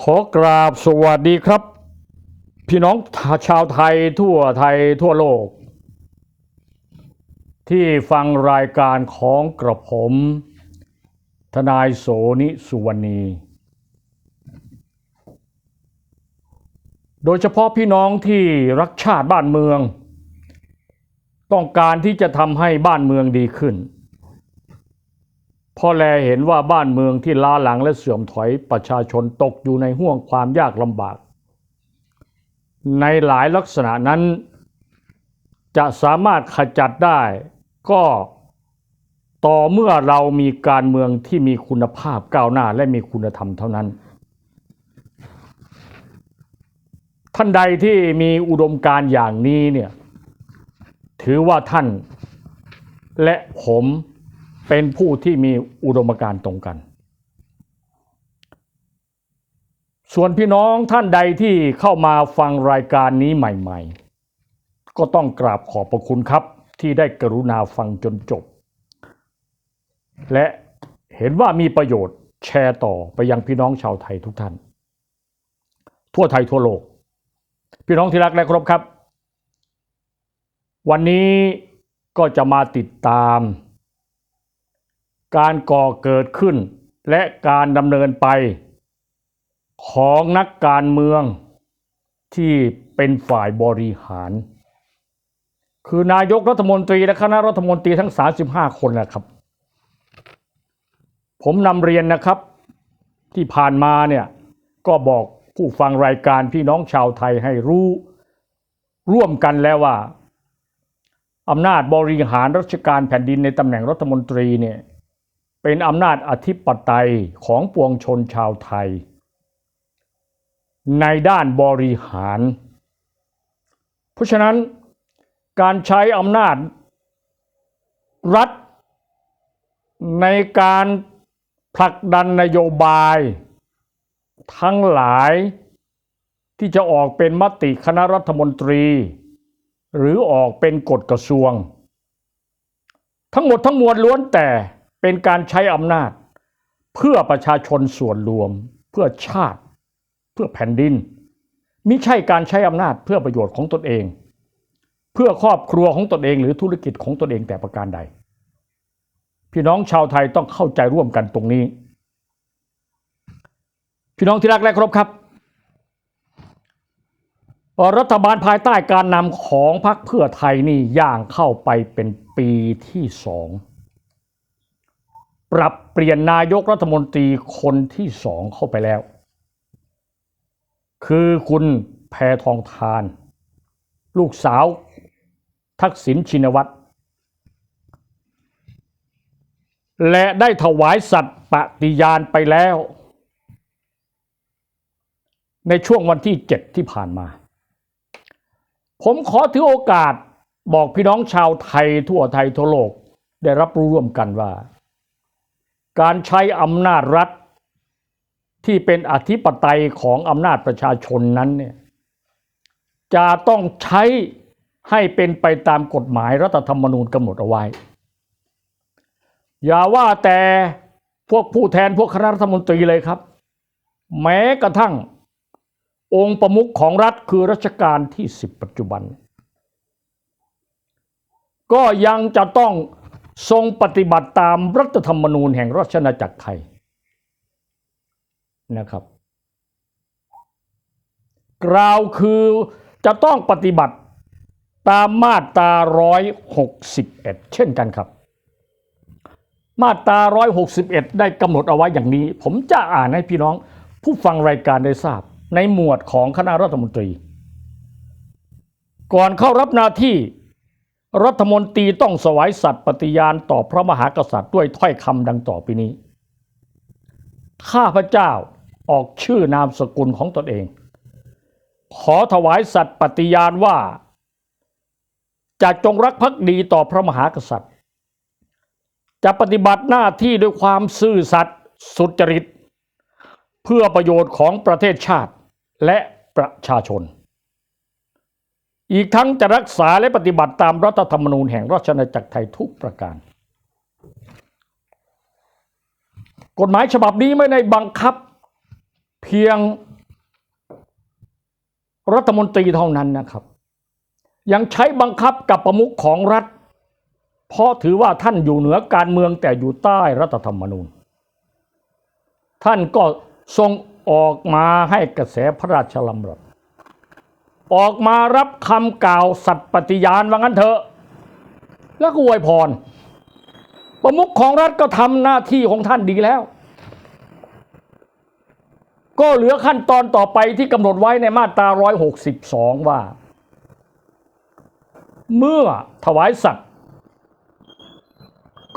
ขอกราบสวัสดีครับ พี่น้องชาวไทยทั่วไทยทั่วโลก ที่ฟังรายการของกระผม ทนายโสนิสุวรรณี โดยเฉพาะพี่น้องที่รักชาติบ้านเมือง ต้องการที่จะทำให้บ้านเมืองดีขึ้น พราะแลเห็นว่าบ้านเมืองที่ล้าหลังและเสื่อมถอยประชาชนตกอยู่ในห่วงความยากลำบาก ในหลายลักษณะนั้น จะสามารถขจัดได้ก็ต่อเมื่อเรามีการเมืองที่มีคุณภาพก้าวหน้าและมีคุณธรรมเท่านั้น ท่านใดที่มีอุดมการอย่างนี้เนี่ยถือว่าท่านและผม เป็นผู้ที่มีอุดมการณ์ตรงกัน ส่วนพี่น้องท่านใดที่เข้ามาฟังรายการนี้ใหม่ๆ ก็ต้องกราบขอบพระคุณครับ ที่ได้กรุณาฟังจนจบ และเห็นว่ามีประโยชน์แชร์ต่อไปยังพี่น้องชาวไทยทุกท่าน ทั่วไทยทั่วโลก พี่น้องที่รักและเคารพครับ วันนี้ก็จะมาติดตาม การก่อเกิดขึ้น และการดำเนินไป ของนักการเมืองที่เป็นฝ่ายบริหาร คือนายกรัฐมนตรีและคณะรัฐมนตรีทั้ง 35 คนนะครับ ผมนำเรียนนะครับที่ผ่านมาเนี่ยก็บอกผู้ฟังรายการพี่น้องชาวไทยให้รู้ ร่วมกันแล้วว่าอำนาจบริหารราชการแผ่นดินในตำแหน่งรัฐมนตรีเนี่ย เป็นอำนาจอธิปไตยของปวงชนชาวไทย ในด้านบริหาร เพราะฉะนั้นการใช้อำนาจรัฐ ในการผลักดันนโยบาย ทั้งหลายที่จะออกเป็นมติคณะรัฐมนตรี หรือออกเป็นกฎกระทรวง ทั้งหมดทั้งมวลล้วนแต่ เป็นการใช้อำนาจ เพื่อประชาชนส่วนรวม เพื่อชาติ เพื่อแผ่นดินมิใช่การใช้อำนาจเพื่อประโยชน์ของตนเอง เพื่อครอบครัวของตนเองหรือธุรกิจของตนเองแต่ประการใด พี่น้องชาวไทยต้องเข้าใจร่วมกันตรงนี้ พี่น้องที่รักและเคารพครับ รัฐบาลภายใต้การนำของพรรคเพื่อไทยนี่ย่างเข้าไปเป็นปีที่สอง ปรับเปลี่ยนนายกรัฐมนตรีคนที่สองเข้าไปแล้ว คือคุณแพทองทาน ลูกสาว ทักษิณชินวัตร และได้ถวายสัตย์ปฏิญาณไปแล้ว ในช่วงวันที่เจ็ดที่ผ่านมา ผมขอถือโอกาสบอกพี่น้องชาวไทยทั่วไทยทั่วโลกได้รับรู้ร่วมกันว่า การใช้อำนาจรัฐที่เป็นอธิปไตยของอำนาจประชาชนนั้นเนี่ยจะต้องใช้ให้เป็นไปตามกฎหมายรัฐธรรมนูญกำหนดเอาไว้ อย่าว่าแต่พวกผู้แทนพวกคณะรัฐมนตรีเลยครับ แม้กระทั่งองค์ประมุขของรัฐคือรัชกาลที่สิบปัจจุบัน ก็ยังจะต้อง ทรงปฏิบัติตามรัฐธรรมนูญแห่งราชอาณาจักรไทยนะครับ กล่าวคือจะต้องปฏิบัติตามมาตรา 161 เช่นกันครับ มาตรา 161 ได้กำหนดเอาไว้อย่างนี้ ผมจะอ่านให้พี่น้องผู้ฟังรายการได้ทราบ ในหมวดของคณะรัฐมนตรี ก่อนเข้ารับหน้าที่ รัฐมนตรีต้องสวายสัตย์ปฏิญาณต่อพระมหากษัตริย์ด้วยถ้อยคำดังต่อไปนี้ ข้าพเจ้าออกชื่อนามสกุลของตนเอง ขอถวายสัตย์ปฏิญาณว่า จะจงรักภักดีต่อพระมหากษัตริย์ จะปฏิบัติหน้าที่ด้วยความซื่อสัตย์สุจริต เพื่อประโยชน์ของประเทศชาติและประชาชน อีกทั้งจะรักษาและปฏิบัติตามรัฐธรรมนูญแห่งราชอาณาจักรไทยทุกประการ กฎหมายฉบับนี้ไม่ได้บังคับเพียงรัฐมนตรีเท่านั้นนะครับ ยังใช้บังคับกับประมุขของรัฐ เพราะถือว่าท่านอยู่เหนือการเมืองแต่อยู่ใต้รัฐธรรมนูญ ท่านก็ทรงออกมาให้กระแสพระราชลำรัส ออกมารับคำกล่าวสัตย์ปฏิญาณว่างั้นเถอะ แล้วก็อวยพร ประมุขของรัฐก็ทำหน้าที่ของท่านดีแล้ว ก็เหลือขั้นตอนต่อไปที่กำหนดไว้ในมาตรา 162 ว่า เมื่อถวายสัตว์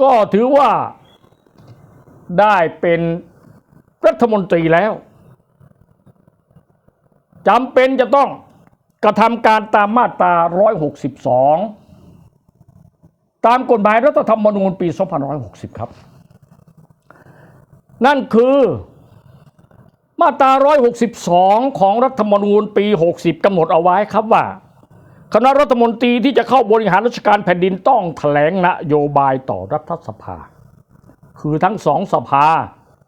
ก็ถือว่าได้เป็นรัฐมนตรีแล้วจำเป็นจะต้อง กระทำการตามมาตรา 162 ตามกฎหมายรัฐธรรมนูญปี 2560 ครับ นั่นคือมาตรา 162 ของรัฐธรรมนูญปี 60 กำหนดเอาไว้ครับว่า คณะรัฐมนตรีที่จะเข้าบริหารราชการแผ่นดินต้องแถลงนโยบายต่อรัฐสภา คือทั้งสองสภา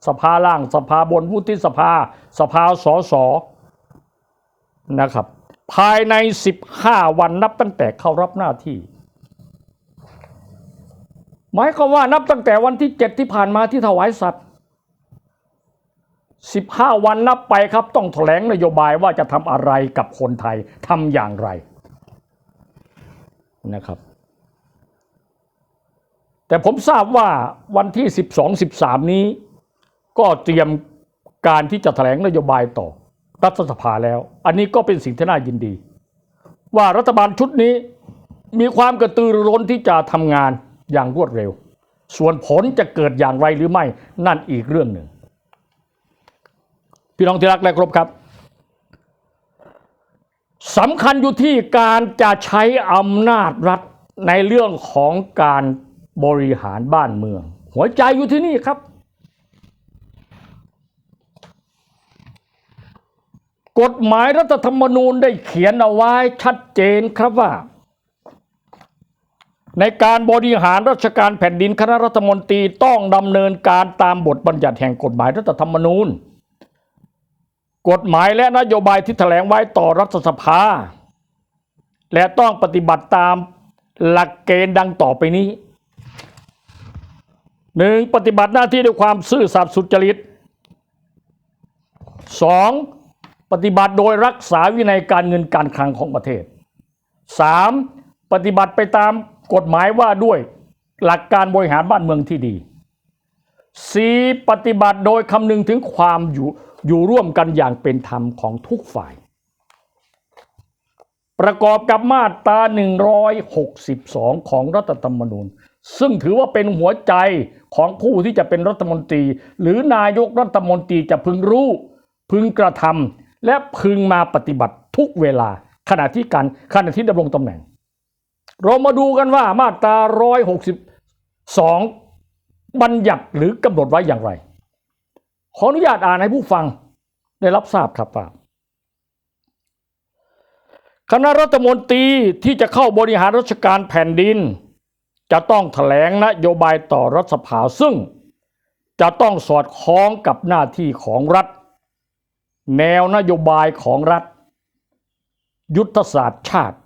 สภาล่าง สภาบนวุฒิสภา สภาสสนะครับ ภายใน 15 วันนับตั้งแต่เข้ารับหน้าที่ หมายความว่านับตั้งแต่วันที่ 7 ที่ผ่านมาที่ถวายสัตว์ 15 วันนับไปครับ ต้องแถลงนโยบายว่าจะทำอะไรกับคนไทยทำอย่างไรนะครับ แต่ผมทราบว่าวันที่ 12 13 นี้ ก็เตรียมการที่จะแถลงนโยบายต่อ รัฐสภาแล้ว อันนี้ก็เป็นสิ่งที่น่ายินดี ว่ารัฐบาลชุดนี้มีความกระตือรือร้นที่จะทำงานอย่างรวดเร็ว ส่วนผลจะเกิดอย่างไรหรือไม่นั่นอีกเรื่องหนึ่ง พี่น้องที่รักและครบครับสำคัญอยู่ที่การจะใช้อำนาจรัฐในเรื่องของการบริหารบ้านเมือง หัวใจอยู่ที่นี่ครับ กฎหมายรัฐธรรมนูญได้เขียนเอาไว้ชัดเจนครับว่า ในการบริหารราชการแผ่นดินคณะรัฐมนตรีต้องดำเนินการตามบทบัญญัติแห่งกฎหมายรัฐธรรมนูญ กฎหมายและนโยบายที่แถลงไว้ต่อรัฐสภา และต้องปฏิบัติตามหลักเกณฑ์ดังต่อไปนี้หนึ่งปฏิบัติหน้าที่ด้วยความซื่อสัตย์สุจริตสอง ปฏิบัติโดยรักษาวินัยการเงินการคลังของประเทศสามปฏิบัติไปตามกฎหมายว่าด้วยหลักการบริหารบ้านเมืองที่ดีสี่ปฏิบัติโดยคำนึงถึงความอยู่อยู่ร่วมกันอย่างเป็นธรรมของทุกฝ่าย ประกอบกับมาตรา 162 ของรัฐธรรมนูญ ซึ่งถือว่าเป็นหัวใจของผู้ที่จะเป็นรัฐมนตรี หรือนายกรัฐมนตรีจะพึงรู้ พึงกระทำ และพึงมาปฏิบัติทุกเวลาขณะที่การขณะที่ดำรงตำแหน่ง เรามาดูกันว่ามาตรา 162 บัญญัติหรือกำหนดไว้อย่างไร ขออนุญาตอ่านให้ผู้ฟังได้รับทราบครับว่าคณะรัฐมนตรีที่จะเข้าบริหารราชการแผ่นดิน จะต้องแถลงนโยบายต่อรัฐสภาซึ่ง จะต้องสอดคล้องกับหน้าที่ของรัฐ แนวนโยบายของรัฐ ยุทธศาสตร์ชาติ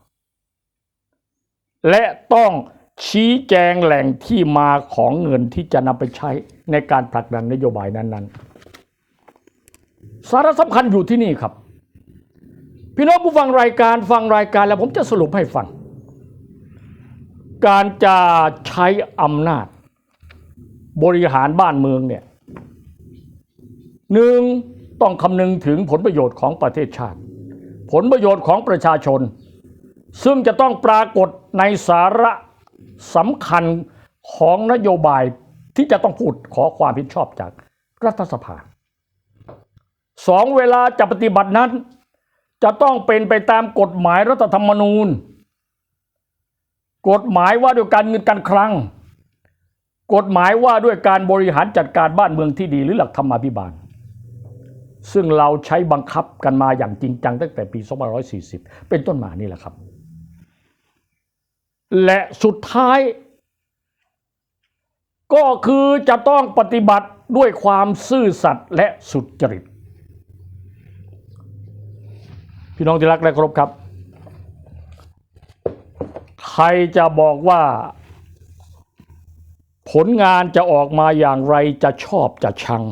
และต้องชี้แจงแหล่งที่มาของเงินที่จะนำไปใช้ในการผลักดันนโยบายนั้น ๆ สาระสำคัญอยู่ที่นี่ครับ พี่น้องผู้ฟังรายการฟังรายการแล้วผมจะสรุปให้ฟัง การจะใช้อำนาจ บริหารบ้านเมืองเนี่ยหนึ่ง ต้องคำนึงถึงผลประโยชน์ของประเทศชาติ ผลประโยชน์ของประชาชน ซึ่งจะต้องปรากฏในสาระสำคัญของนโยบายที่จะต้องพูดขอความผิดชอบจากรัฐสภาสองเวลาจะปฏิบัตินั้น จะต้องเป็นไปตามกฎหมายรัฐธรรมนูญ กฎหมายว่าด้วยการเงินการคลังกฎหมายว่าด้วยการบริหารจัดการบ้านเมืองที่ดีหรือหลักธรรมาภิบาล ซึ่งเราใช้บังคับกันมาอย่างจริงจังตั้งแต่ปี 2540 เป็นต้นมานี่แหละครับ และสุดท้าย ก็คือจะต้องปฏิบัติด้วยความซื่อสัตย์และสุจริต พี่น้องที่รักและเคารพครับ ใครจะบอกว่า ผลงานจะออกมาอย่างไรจะชอบจะชัง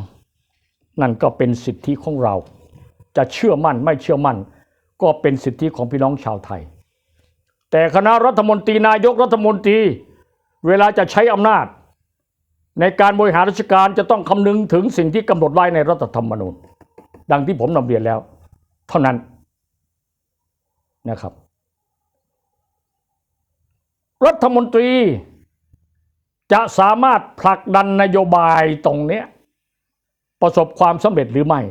นั่นก็เป็นสิทธิของเรา จะเชื่อมั่นไม่เชื่อมั่น ก็เป็นสิทธิของพี่น้องชาวไทย แต่คณะรัฐมนตรีนายกรัฐมนตรี เวลาจะใช้อำนาจ ในการบริหารราชการจะต้องคำนึงถึงสิ่งที่กำหนดไว้ในรัฐธรรมนูญ ดังที่ผมนำเรียนแล้ว เท่านั้นนะครับ รัฐมนตรีจะสามารถผลักดันนโยบายตรงเนี้ย ประสบความสำเร็จหรือไม่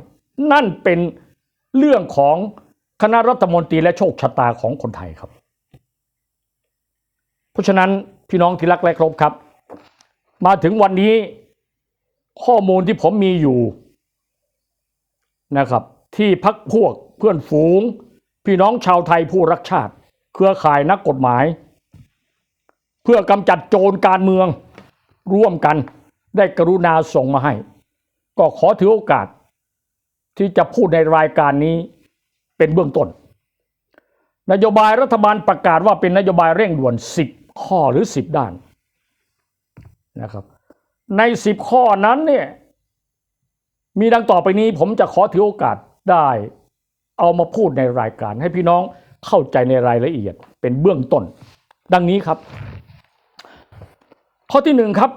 นั่นเป็นเรื่องของคณะรัฐมนตรีและโชคชะตาของคนไทยครับ เพราะฉะนั้นพี่น้องที่รักและครพครับ มาถึงวันนี้ข้อมูลที่ผมมีอยู่นะครับ ที่พักพวกเพื่อนฝูง พี่น้องชาวไทยผู้รักชาติ เครือข่ายนักกฎหมาย เพื่อกำจัดโจรการเมืองร่วมกันได้กรุณาส่งมาให้ ก็ขอถือโอกาส ที่จะพูดในรายการนี้เป็นเบื้องต้น นโยบายรัฐบาลประกาศว่าเป็นนโยบายเร่งด่วน 10 ข้อหรือ 10 ด้านนะครับ ใน 10 ข้อนั้นเนี่ยมีดังต่อไปนี้ผมจะขอถือโอกาสได้เอามาพูดในรายการให้พี่น้องเข้าใจในรายละเอียดเป็นเบื้องต้น ดังนี้ครับ ข้อที่หนึ่งครับ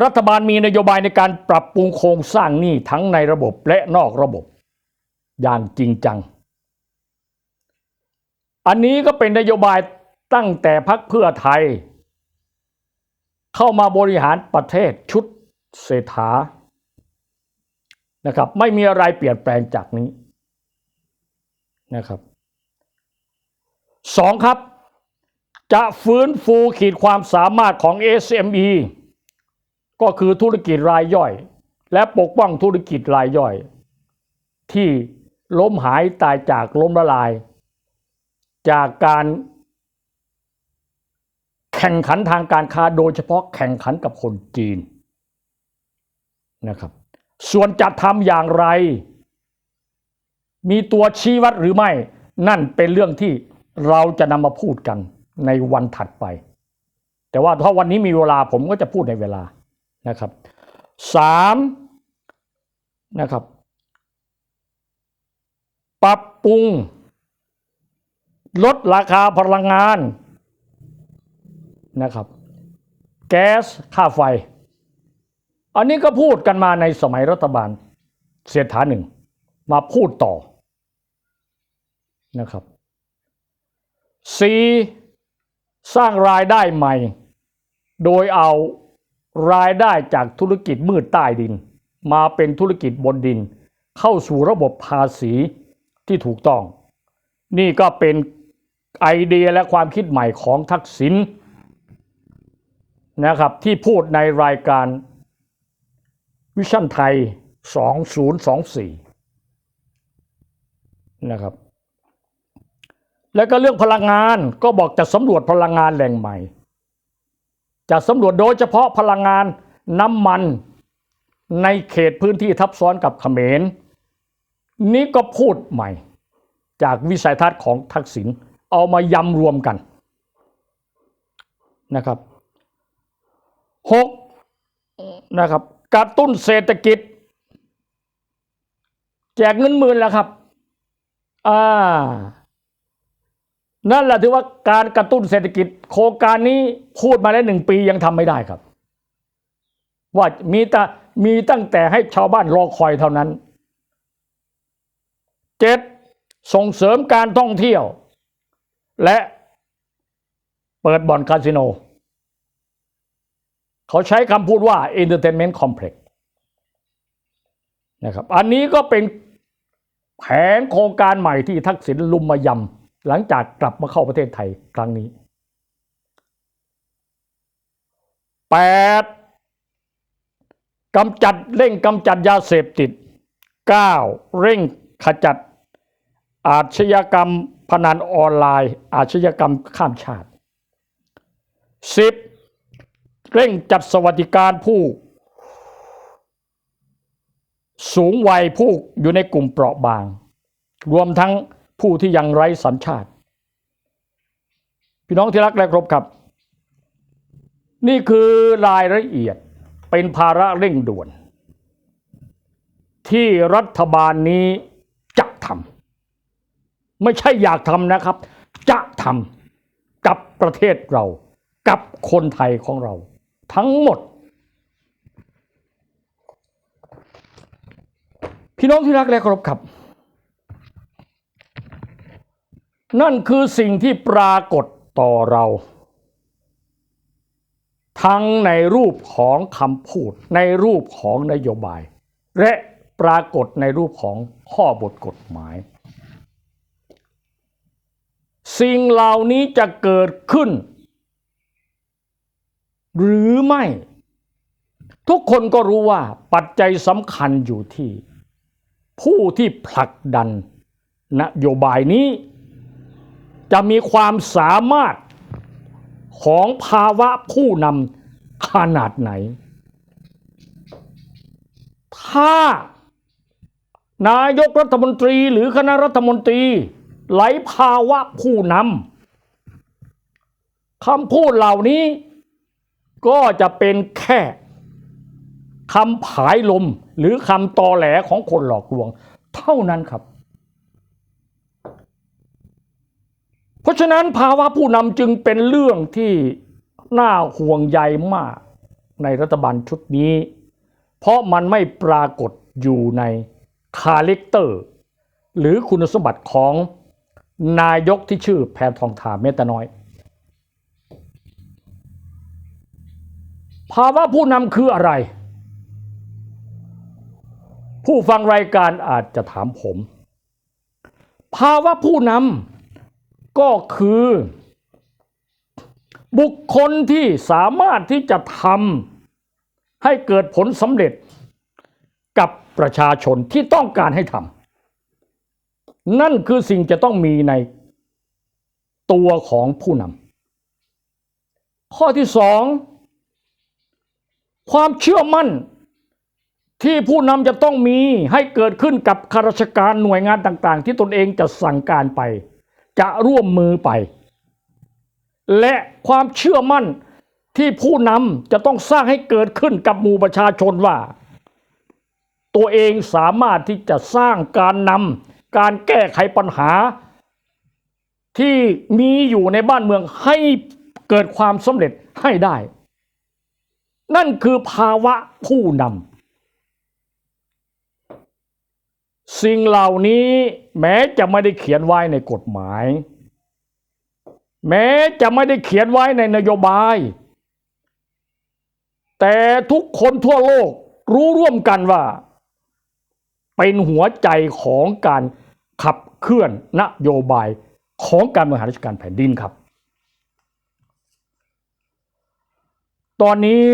รัฐบาลมีนโยบายในการปรับปรุงโครงสร้างหนี้ทั้งในระบบและนอกระบบ อย่างจริงจัง อันนี้ก็เป็นนโยบายตั้งแต่พักเพื่อไทย เข้ามาบริหารประเทศชุดเศรษฐานะครับ ไม่มีอะไรเปลี่ยนแปลงจากนี้นะครับสองครับ จะฟื้นฟูขีดความสามารถของ SME ก็คือธุรกิจรายย่อย และปกป้องธุรกิจรายย่อย ที่ล้มหายตายจากล้มละลาย จากการแข่งขันทางการค้าโดยเฉพาะแข่งขันกับคนจีนนะครับ ส่วนจะทำอย่างไร มีตัวชี้วัดหรือไม่ นั่นเป็นเรื่องที่เราจะนำมาพูดกันในวันถัดไป แต่ว่าถ้าวันนี้มีเวลาผมก็จะพูดในเวลา นะครับสามนะครับปรับปรุง ลดราคาพลังงานนะครับ แก๊สค่าไฟ อันนี้ก็พูดกันมาในสมัยรัฐบาลเศรษฐาหนึ่ง มาพูดต่อนะครับสี่สร้างรายได้ใหม่ โดยเอา รายได้จากธุรกิจมืดใต้ดิน มาเป็นธุรกิจบนดิน เข้าสู่ระบบภาษีที่ถูกต้อง นี่ก็เป็นไอเดียและความคิดใหม่ของทักษิณนะครับที่พูดในรายการวิชั่นไทย 2024 นะครับ แล้วก็เรื่องพลังงานก็บอกจะสำรวจพลังงานแหล่งใหม่ จะสำรวจโดยเฉพาะพลังงานน้ำมันในเขตพื้นที่ทับซ้อนกับเขมร นี่ก็พูดใหม่ จากวิสัยทัศน์ของทักษิณเอามายำรวมกันนะครับหกนะครับกระตุ้นเศรษฐกิจ แจกเงินหมื่นแล้วครับ อ่า นั่นแหละถือว่าการกระตุ้นเศรษฐกิจ โครงการนี้พูดมาแล้วหนึ่งปียังทำไม่ได้ครับ ว่ามีแต่มีตั้งแต่ให้ชาวบ้านรอคอยเท่านั้นเจ็ดส่งเสริมการท่องเที่ยว และเปิดบ่อนคาสิโน เขาใช้คำพูดว่า entertainment complex นะครับ อันนี้ก็เป็นแผนโครงการใหม่ที่ทักษิณลุมมายำ หลังจากกลับมาเข้าประเทศไทยครั้งนี้ 8. กำจัดเร่งกำจัดยาเสพติด 9. เร่งขจัด อาชญากรรมพนันออนไลน์ อาชญากรรมข้ามชาติ 10. เร่งจัดสวัสดิการผู้ สูงวัยผู้อยู่ในกลุ่มเปราะบาง รวมทั้ง ผู้ที่ยังไร้สัญชาติ พี่น้องที่รักและครบครับ นี่คือรายละเอียดเป็นภาระเร่งด่วน ที่รัฐบาลนี้จะทำไม่ใช่อยากทำนะครับ จะทำกับประเทศเรา กับคนไทยของเรา ทั้งหมด พี่น้องที่รักและเคารพครับ นั่นคือสิ่งที่ปรากฏต่อเรา ทั้งในรูปของคำพูด ในรูปของนโยบาย และปรากฏในรูปของข้อบทกฎหมาย สิ่งเหล่านี้จะเกิดขึ้น หรือไม่ ทุกคนก็รู้ว่าปัจจัยสำคัญอยู่ที่ ผู้ที่ผลักดันนโยบายนี้ จะมีความสามารถของภาวะผู้นำขนาดไหน ถ้านายกรัฐมนตรีหรือคณะรัฐมนตรีไหลภาวะผู้นำคำพูดเหล่านี้ก็จะเป็นแค่คำผายลมหรือคำตอแหลของคนหลอกลวง เท่านั้นครับ เพราะฉะนั้นภาวะผู้นำจึงเป็นเรื่องที่น่าห่วงใยมากในรัฐบาลชุดนี้ เพราะมันไม่ปรากฏอยู่ในคาแรคเตอร์ หรือคุณสมบัติของนายกที่ชื่อแพทองทานเมตน้อย ภาวะผู้นำคืออะไร ผู้ฟังรายการอาจจะถามผม ภาวะผู้นำ ก็คือ บุคคลที่สามารถที่จะทำให้เกิดผลสำเร็จกับประชาชนที่ต้องการให้ทำนั่นคือสิ่งจะต้องมีในตัวของผู้นำข้อที่สองความเชื่อมั่นที่ผู้นำจะต้องมีให้เกิดขึ้นกับข้าราชการหน่วยงานต่าง ๆ ที่ตนเองจะสั่งการไป จะร่วมมือไป และความเชื่อมั่นที่ผู้นำจะต้องสร้างให้เกิดขึ้นกับหมู่ประชาชนว่า ตัวเองสามารถที่จะสร้างการนำการแก้ไขปัญหา ที่มีอยู่ในบ้านเมืองให้เกิดความสำเร็จให้ได้ นั่นคือภาวะผู้นำ สิ่งเหล่านี้แม้จะไม่ได้เขียนไว้ในกฎหมาย แม้จะไม่ได้เขียนไว้ในนโยบาย แต่ทุกคนทั่วโลกรู้ร่วมกันว่า เป็นหัวใจของการขับเคลื่อนนโยบายของการบริหารราชการแผ่นดินครับ ตอนนี้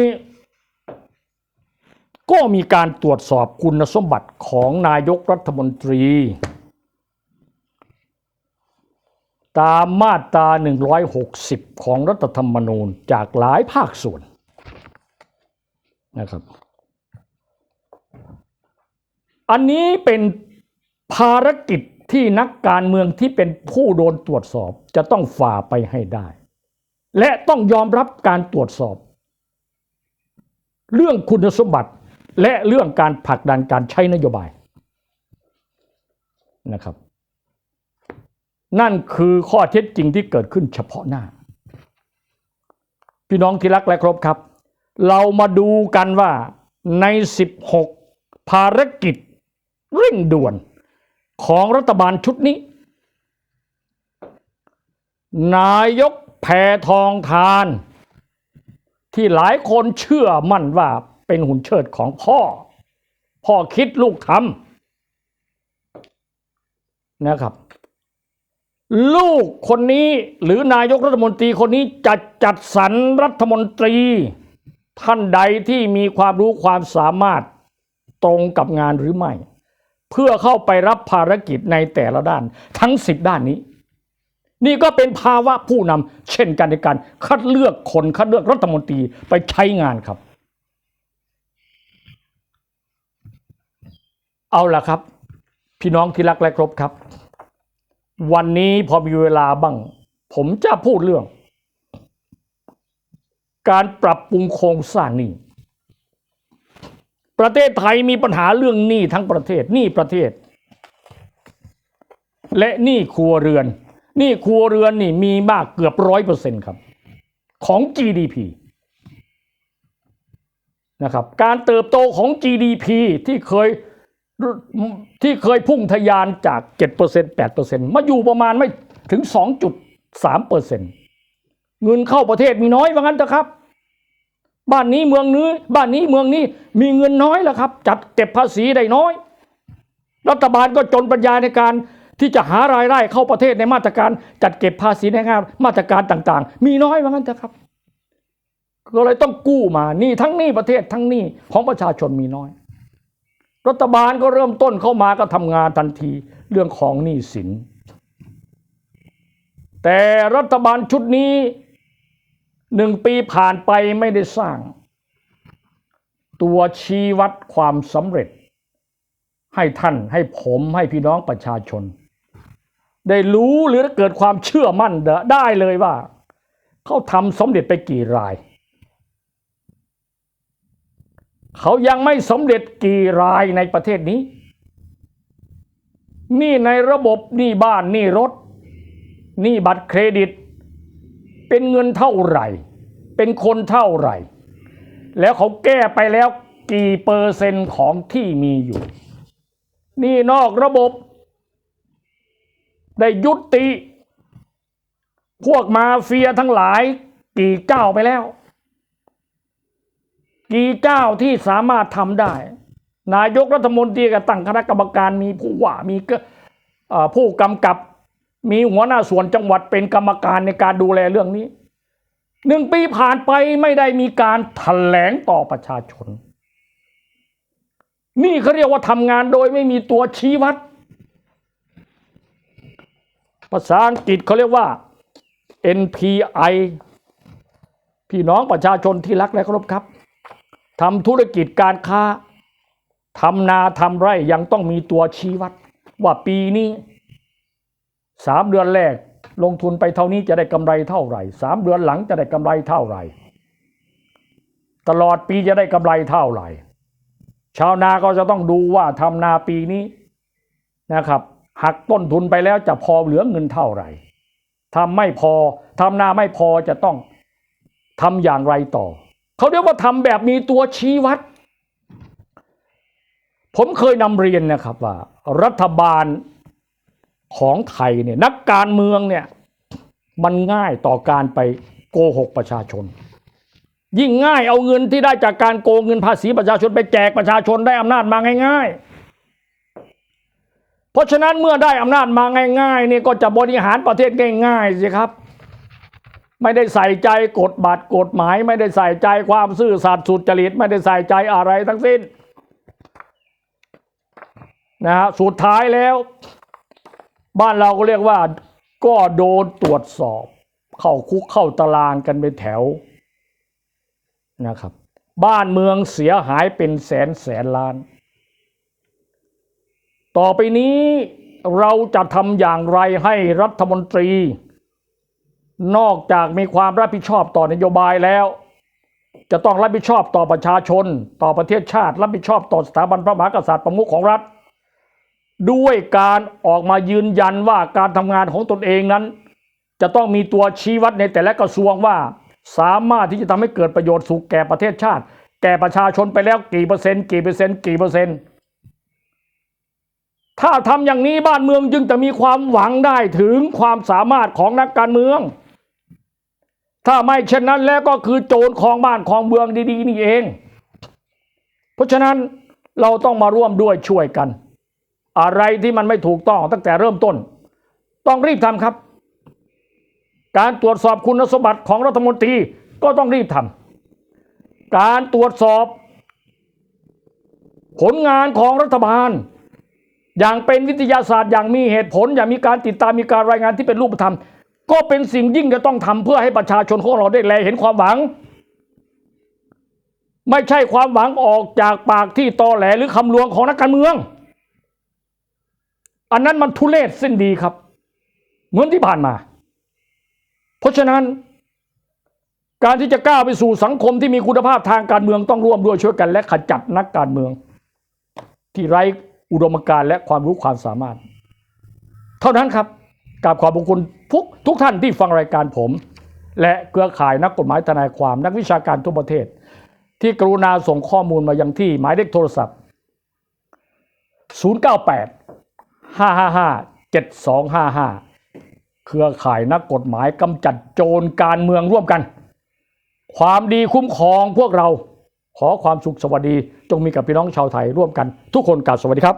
ก็มีการตรวจสอบคุณสมบัติของนายกรัฐมนตรี ตามมาตรา 160 ของรัฐธรรมนูญจากหลายภาคส่วนนะครับ อันนี้เป็นภารกิจที่นักการเมืองที่เป็นผู้โดนตรวจสอบจะต้องฝ่าไปให้ได้ และต้องยอมรับการตรวจสอบ เรื่องคุณสมบัติ และเรื่องการผลักดันการใช้นโยบายนะครับ นั่นคือข้อเท็จจริงที่เกิดขึ้นเฉพาะหน้า พี่น้องที่รักและครพครับ เรามาดูกันว่าใน 16 ภารกิจเร่งด่วนของรัฐบาลชุดนี้ นายกแพทองทาน ที่หลายคนเชื่อมั่นว่า เป็นหุ่นเชิดของพ่อ พ่อคิดลูกทำนะครับ ลูกคนนี้หรือนายกรัฐมนตรีคนนี้จะจัดสรรรัฐมนตรี ท่านใดที่มีความรู้ความสามารถตรงกับงานหรือไม่ เพื่อเข้าไปรับภารกิจในแต่ละด้าน ทั้งสิบด้านนี้ นี่ก็เป็นภาวะผู้นำเช่นกันในการคัดเลือกคนคัดเลือกรัฐมนตรีไปใช้งานครับ เอาล่ะครับ พี่น้องที่รักและครบครับ วันนี้พอมีเวลาบ้าง ผมจะพูดเรื่อง การปรับปรุงโครงสร้างหนี้ ประเทศไทยมีปัญหาเรื่องหนี้ทั้งประเทศหนี้ประเทศ และหนี้ครัวเรือนหนี้ครัวเรือนนี่มีมากเกือบร้อยเปอร์เซ็นต์ครับ ของ GDP นะครับการเติบโตของ GDP ที่เคย ที่เคยพุ่งทะยานจาก 7% 8%มาอยู่ประมาณไม่ถึง 2.3%เงินเข้าประเทศมีน้อยว่างั้นเถอะครับ บ้านนี้เมืองนี้ บ้านนี้เมืองนี้มีเงินน้อยแล้วครับ จัดเก็บภาษีได้น้อย รัฐบาลก็จนปัญญาในการที่จะหารายได้เข้าประเทศในมาตรการจัดเก็บภาษีในงานมาตรการต่าง ๆ มีน้อยว่างั้นเถอะครับก็เลยต้องกู้มานี่ทั้งนี้ประเทศทั้งนี้ของประชาชนมีน้อย รัฐบาลก็เริ่มต้นเข้ามาก็ทำงานทันทีเรื่องของหนี้สิน แต่รัฐบาลชุดนี้หนึ่งปีผ่านไปไม่ได้สร้าง ตัวชี้วัดความสำเร็จ ให้ท่านให้ผมให้พี่น้องประชาชน ได้รู้หรือเกิดความเชื่อมั่นได้เลยว่า เขาทำสำเร็จไปกี่ราย เขายังไม่สำเร็จกี่รายในประเทศนี้ นี่ในระบบนี่บ้านนี่รถ นี่บัตรเครดิต เป็นเงินเท่าไหร่ เป็นคนเท่าไหร่ แล้วเขาแก้ไปแล้วกี่เปอร์เซ็นต์ของที่มีอยู่ นี่นอกระบบ ได้ยุติ พวกมาเฟียทั้งหลายกี่เจ้าไปแล้ว กี่เจ้าที่สามารถทำได้ นายกรัฐมนตรีก็ตั้งคณะกรรมการมีผู้ว่ามีผู้กำกับมีหัวหน้าส่วนจังหวัดเป็นกรรมการในการดูแลเรื่องนี้หนึ่งปีผ่านไปไม่ได้มีการแถลงต่อประชาชน นี่เขาเรียกว่าทำงานโดยไม่มีตัวชี้วัด ภาษาอังกฤษเขาเรียกว่า NPI พี่น้องประชาชนที่รักและเคารพครับ ทำธุรกิจการค้าทำนาทำไร่ยังต้องมีตัวชี้วัด ว่าปีนี้สามเดือนแรกลงทุนไปเท่านี้จะได้กำไรเท่าไหร่สามเดือนหลังจะได้กำไรเท่าไหร่ ตลอดปีจะได้กำไรเท่าไหร่ ชาวนาก็จะต้องดูว่าทำนาปีนี้นะครับ หักต้นทุนไปแล้วจะพอเหลือเงินเท่าไหร่ทำไม่พอทำนาไม่พอจะต้องทำอย่างไรต่อ เขาเรียกว่าทำแบบมีตัวชี้วัด ผมเคยนำเรียนนะครับว่า รัฐบาลของไทยเนี่ยนักการเมืองเนี่ยมันง่ายต่อการไปโกหกประชาชน ยิ่งง่ายเอาเงินที่ได้จากการโกงเงินภาษีประชาชนไปแจกประชาชนได้อำนาจมาง่าย ๆ เพราะฉะนั้นเมื่อได้อำนาจมาง่ายๆเนี่ยก็จะบริหารประเทศง่ายๆสิครับ ไม่ได้ใส่ใจกฎบัตรกฎหมาย ไม่ได้ใส่ใจความซื่อสัตย์สุจริต ไม่ได้ใส่ใจอะไรทั้งสิ้นนะฮะสุดท้ายแล้ว บ้านเราก็เรียกว่า ก็โดนตรวจสอบ เข้าคุกเข้าตารางกันเป็นแถวนะครับ บ้านเมืองเสียหายเป็นแสนแสนล้าน ต่อไปนี้เราจะทำอย่างไรให้รัฐมนตรี นอกจากมีความรับผิดชอบต่อนโยบายแล้ว จะต้องรับผิดชอบต่อประชาชน ต่อประเทศชาติ รับผิดชอบต่อสถาบันพระมหากษัตริย์ประมุขของรัฐ ด้วยการออกมายืนยันว่าการทำงานของตนเองนั้น จะต้องมีตัวชี้วัดในแต่ละกระทรวงว่า สามารถที่จะทำให้เกิดประโยชน์สุขแก่ประเทศชาติ แก่ประชาชนไปแล้วกี่เปอร์เซ็นต์กี่เปอร์เซ็นต์กี่เปอร์เซ็นต์ถ้าทำอย่างนี้บ้านเมืองจึงจะมีความหวังได้ถึงความสามารถของนักการเมือง ถ้าไม่เช่นนั้นแล้วก็คือโจรของบ้านของเมืองดีๆนี่เอง เพราะฉะนั้นเราต้องมาร่วมด้วยช่วยกัน อะไรที่มันไม่ถูกต้องตั้งแต่เริ่มต้น ต้องรีบทำครับ การตรวจสอบคุณสมบัติของรัฐมนตรีก็ต้องรีบทำการตรวจสอบ ผลงานของรัฐบาล อย่างเป็นวิทยาศาสตร์อย่างมีเหตุผล อย่างมีการติดตามมีการรายงานที่เป็นรูปธรรม ก็เป็นสิ่งยิ่งจะต้องทำเพื่อให้ประชาชนของเราได้แลเห็นความหวัง ไม่ใช่ความหวังออกจากปากที่ตอแหลหรือคำลวงของนักการเมือง อันนั้นมันทุเลศสิ้นดีครับ เหมือนที่ผ่านมา เพราะฉะนั้น การที่จะก้าวไปสู่สังคมที่มีคุณภาพทางการเมืองต้องร่วมด้วยช่วยกัน และขจัดนักการเมือง ที่ไร้อุดมการณ์และความรู้ความสามารถ เท่านั้นครับ กราบขอบคุณทุกทุกท่านที่ฟังรายการผม และเครือข่ายนักกฎหมายทนายความนักวิชาการทั่วประเทศ ที่กรุณาส่งข้อมูลมายังที่หมายเลขโทรศัพท์ 098 555 7255 เครือข่ายนักกฎหมายกำจัดโจรการเมืองร่วมกัน ความดีคุ้มครองพวกเราขอความสุขสวัสดี จงมีกับพี่น้องชาวไทยร่วมกัน ทุกคนกราบสวัสดีครับ